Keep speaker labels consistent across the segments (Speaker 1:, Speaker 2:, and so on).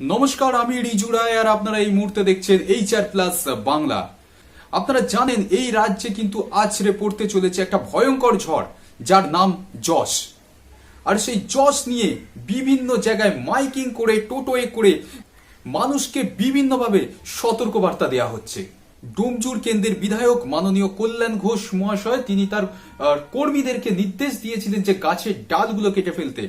Speaker 1: নমস্কার, আমি রিজু রায় আর আপনারা এই মুহূর্তে দেখছেন এইচ আর প্লাস বাংলা। আপনারা জানেন এই রাজ্যে কিন্তু আছড়ে পড়তে চলেছে একটা ভয়ঙ্কর ঝড়, যার নাম যশ। আর সেই যশ নিয়ে বিভিন্ন জায়গায় মাইকিং করে, টোটোয়ে করে মানুষকে বিভিন্নভাবে সতর্কবার্তা দেওয়া হচ্ছে। ডুমজুর কেন্দ্রের বিধায়ক মাননীয় কল্যাণ ঘোষ মহাশয়, তিনি তার কর্মীদেরকে নির্দেশ দিয়েছিলেন যে গাছের ডালগুলো কেটে ফেলতে।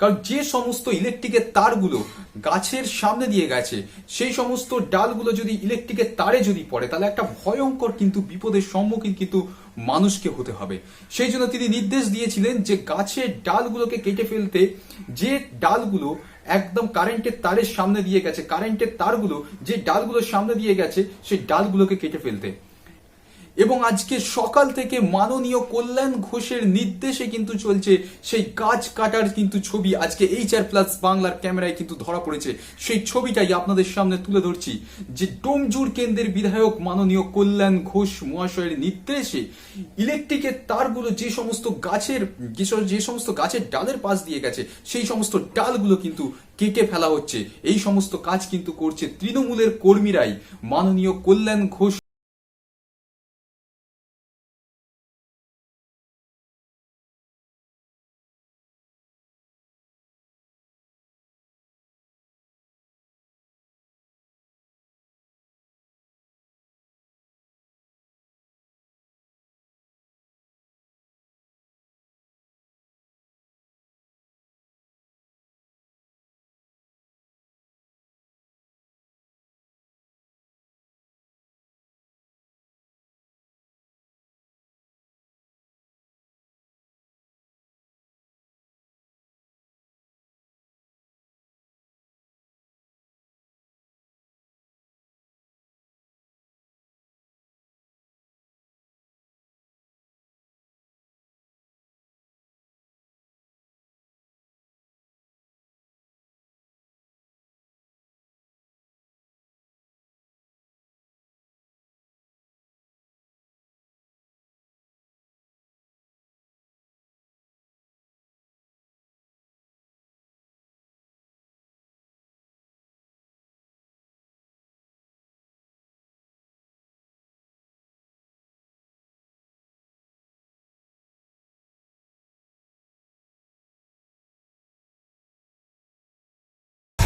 Speaker 1: কারণ যে সমস্ত ইলেকট্রিকের তারগুলো গাছের সামনে দিয়ে গেছে, সেই সমস্ত ডালগুলো যদি ইলেকট্রিকের তারে যদি পড়ে, তাহলে একটা ভয়ঙ্কর কিন্তু বিপদের সম্মুখীন কিন্তু মানুষকে হতে হবে। সেই জন্য তিনি নির্দেশ দিয়েছিলেন যে গাছের ডালগুলোকে কেটে ফেলতে যে ডালগুলো একদম কারেন্টের তারের সামনে দিয়ে গেছে কারেন্টের তারগুলো যে ডালগুলোর সামনে দিয়ে গেছে, সেই ডালগুলোকে কেটে ফেলতে। এবং আজকে সকাল থেকে মাননীয় কল্যাণ ঘোষের নির্দেশে কিন্তু চলছে সেই গাছ কাটার কিন্তু ছবি। আজকে এইচ আর প্লাস বাংলার ক্যামেরায় কিন্তু ধরা পড়েছে। সেই ছবিটাই আপনাদের সামনে তুলে ধরছি যে ডোমজুর কেন্দ্রের বিধায়ক মাননীয় কল্যাণ ঘোষ মহাশয়ের নির্দেশে ইলেকট্রিকের তারগুলো যে সমস্ত গাছের যে সমস্ত গাছের ডালের পাশ দিয়ে গেছে, সেই সমস্ত ডালগুলো কিন্তু কেটে ফেলা হচ্ছে। এই সমস্ত কাজ কিন্তু করছে তৃণমূলের কর্মীরাই। মাননীয় কল্যাণ ঘোষ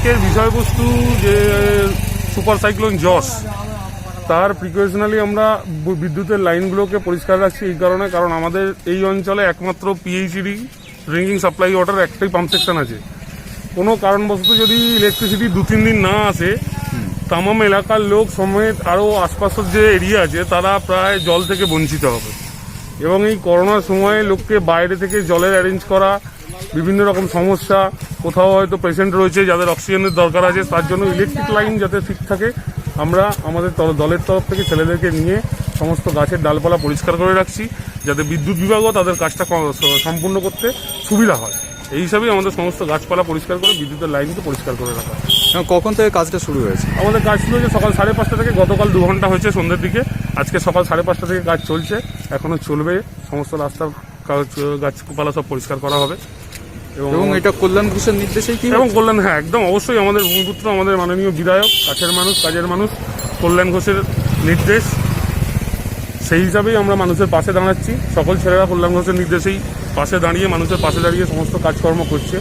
Speaker 2: আজকের বিষয়বস্তু যে সুপার সাইক্লোন জস, তার প্রিকশনালি আমরা বিদ্যুতের লাইনগুলোকে পরিষ্কার রাখছি এই কারণে, কারণ আমাদের এই অঞ্চলে একমাত্র পিএইচডি ড্রিঙ্কিং সাপ্লাই ওয়াটার একটাই পাম্প সেকশন আছে। কোনো কারণবশত যদি ইলেকট্রিসিটি দু, তিন দিন না আসে, তামাম এলাকার লোক সমেত আরও আশপাশের যে এরিয়া আছে, তারা প্রায় জল থেকে বঞ্চিত হবে। এবং এই করোনার সময়ে লোককে বাইরে থেকে জলের অ্যারেঞ্জ করা, বিভিন্ন রকম সমস্যা, কোথাও হয়তো পেশেন্ট রয়েছে যাদের অক্সিজেনের দরকার আছে, তার জন্য ইলেকট্রিক লাইন যাতে ঠিক থাকে, আমরা আমাদের দলের তরফ থেকে ছেলেদেরকে নিয়ে সমস্ত গাছের ডালপালা পরিষ্কার করে রাখছি, যাতে বিদ্যুৎ বিভাগও তাদের কাজটা সম্পূর্ণ করতে সুবিধা হয়। এই হিসাবেই আমাদের সমস্ত গাছপালা পরিষ্কার করে বিদ্যুতের লাইনকে পরিষ্কার করে রাখা
Speaker 3: কখন থেকে কাজটা শুরু হয়েছে?
Speaker 2: আমাদের কাজ শুরু হয়েছে সকাল সাড়ে পাঁচটা থেকে গতকাল দু ঘণ্টা হয়েছে সন্ধ্যের দিকে। আজকে সকাল সাড়ে পাঁচটা থেকে কাজ চলছে। এখনও চলবে। সমস্ত রাস্তার গাছপালা সব পরিষ্কার করা হবে।
Speaker 3: এবং এটা কল্যাণ ঘোষের নির্দেশেই কি
Speaker 2: এবং কল্যাণ হ্যাঁ একদম অবশ্যই আমাদের ভূমিপুত্র আমাদের মাননীয় বিধায়ক কাছের মানুষ কাজের মানুষ কল্যাণ ঘোষের নির্দেশ। সেই হিসাবেই আমরা মানুষের পাশে দাঁড়াচ্ছি। সকল ছেলেরা কল্যাণ ঘোষের নির্দেশেই পাশে দাঁড়িয়ে মানুষের পাশে দাঁড়িয়ে সমস্ত কাজকর্ম করছে।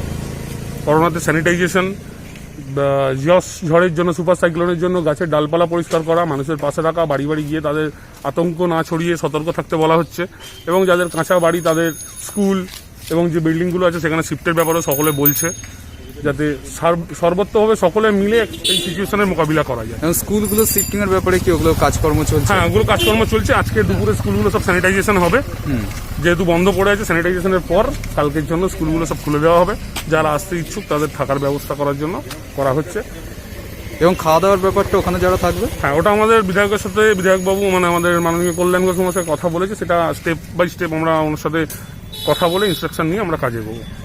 Speaker 2: করোনাতে স্যানিটাইজেশন জস ঝড়ের জন্য, সুপার সাইক্লোনের জন্য গাছের ডালপালা পরিষ্কার করা, মানুষের পাশে রাখা, বাড়ি বাড়ি গিয়ে তাদের আতঙ্ক না ছড়িয়ে সতর্ক থাকতে বলা হচ্ছে। এবং যাদের কাঁচা বাড়ি, তাদের স্কুল এবং যে বিল্ডিংগুলো আছে, সেখানে শিফটের ব্যাপারেও সকলে বলছে। যাতে সার- সর্বত্রভাবে সকলে মিলে এই সিচুয়েশনের মোকাবিলা করা যায়।
Speaker 3: স্কুলগুলো শিফটিং এর ব্যাপারে কি ওগুলো কাজকর্ম চলছে?
Speaker 2: হ্যাঁ ওগুলো কাজকর্ম চলছে। আজকে দুপুরে স্কুলগুলো সব স্যানিটাইজেশন হবে। যেহেতু বন্ধ পড়ে আছে স্যানিটাইজেশনের পর কালকের জন্য স্কুলগুলো সব খুলে দেওয়া হবে। যারা আসতে ইচ্ছুক তাদের থাকার ব্যবস্থা করার জন্য করা হচ্ছে।
Speaker 3: এবং খাওয়া দাওয়ার ব্যাপারটা ওখানে যারা থাকবে?
Speaker 2: হ্যাঁ ওটা আমাদের বিধায়কের সাথে বিধায়কবাবু মানে আমাদের মাননীয় কল্যাণ ঘোষ মহাশয় কথা বলেছে। সেটা স্টেপ বাই স্টেপ আমরা ওনার সাথে কথা বলে ইনস্ট্রাকশন নিয়ে আমরা কাজে করব